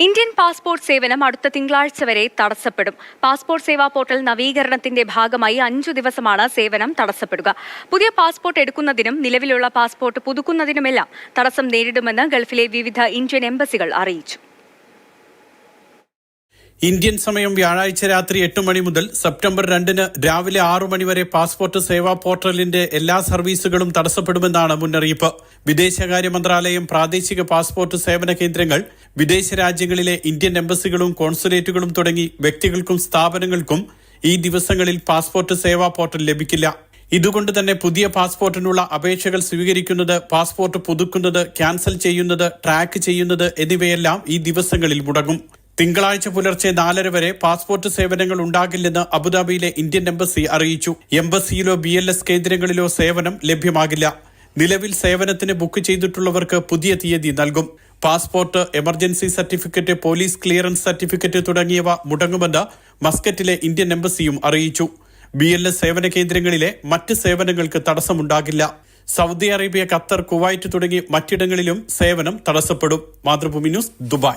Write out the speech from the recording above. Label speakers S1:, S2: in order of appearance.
S1: Indian passport സേവനം അടുത്ത തിങ്കളാഴ്ച വരെ തടസ്സപ്പെടും. പാസ്പോർട്ട് സേവാ പോർട്ടൽ നവീകരണത്തിന്റെ ഭാഗമായി അഞ്ചു ദിവസമാണ് സേവനം തടസ്സപ്പെടുക. പുതിയ പാസ്പോർട്ട് എടുക്കുന്നതിനും നിലവിലുള്ള പാസ്പോർട്ട് പുതുക്കുന്നതിനുമെല്ലാം തടസ്സം നേരിടുമെന്ന് ഗൾഫിലെ വിവിധ ഇന്ത്യൻ എംബസികൾ അറിയിച്ചു.
S2: ഇന്ത്യൻ സമയം വ്യാഴാഴ്ച രാത്രി എട്ട് മണി മുതൽ സെപ്റ്റംബർ രണ്ടിന് രാവിലെ ആറു മണി വരെ പാസ്പോർട്ട് സേവാ പോർട്ടലിന്റെ എല്ലാ സർവീസുകളും തടസ്സപ്പെടുമെന്നാണ് മുന്നറിയിപ്പ്. വിദേശകാര്യ മന്ത്രാലയം പ്രാദേശിക പാസ്പോർട്ട് സേവന കേന്ദ്രങ്ങൾ വിദേശ രാജ്യങ്ങളിലെ ഇന്ത്യൻ എംബസികളും കോൺസുലേറ്റുകളും തുടങ്ങി വ്യക്തികൾക്കും സ്ഥാപനങ്ങൾക്കും ഈ ദിവസങ്ങളിൽ പാസ്പോർട്ട് സേവാ പോർട്ടൽ ലഭിക്കില്ല. ഇതുകൊണ്ട് തന്നെ പുതിയ പാസ്പോർട്ടിനുള്ള അപേക്ഷകൾ സ്വീകരിക്കുന്നത് പാസ്പോർട്ട് പുതുക്കുന്നത് ക്യാൻസൽ ചെയ്യുന്നത് ട്രാക്ക് ചെയ്യുന്നത് എന്നിവയെല്ലാം ഈ ദിവസങ്ങളിൽ മുടങ്ങും. തിങ്കളാഴ്ച പുലർച്ചെ നാലര വരെ പാസ്പോർട്ട് സേവനങ്ങൾ ഉണ്ടാകില്ലെന്ന് അബുദാബിയിലെ ഇന്ത്യൻ എംബസി അറിയിച്ചു. എംബസിയിലോ ബി എൽ എസ് കേന്ദ്രങ്ങളിലോ സേവനം ലഭ്യമാകില്ല. നിലവിൽ സേവനത്തിന് ബുക്ക് ചെയ്തിട്ടുള്ളവർക്ക് പുതിയ തീയതി നൽകും. Passport emergency certificate police clearance certificate തുടങ്ങിയവ മുടങ്ങുമെന്ന് മസ്കറ്റിലെ ഇന്ത്യൻ എംബസിയും അറിയിച്ചു. ബി എൽ എസ് സേവന കേന്ദ്രങ്ങളിലെ മറ്റ് സേവനങ്ങൾക്ക് തടസ്സമുണ്ടാകില്ല. സൗദി അറേബ്യ ഖത്തർ കുവൈറ്റ് തുടങ്ങി മറ്റിടങ്ങളിലും സേവനം തടസ്സപ്പെടും. Mathrubhumi news Dubai.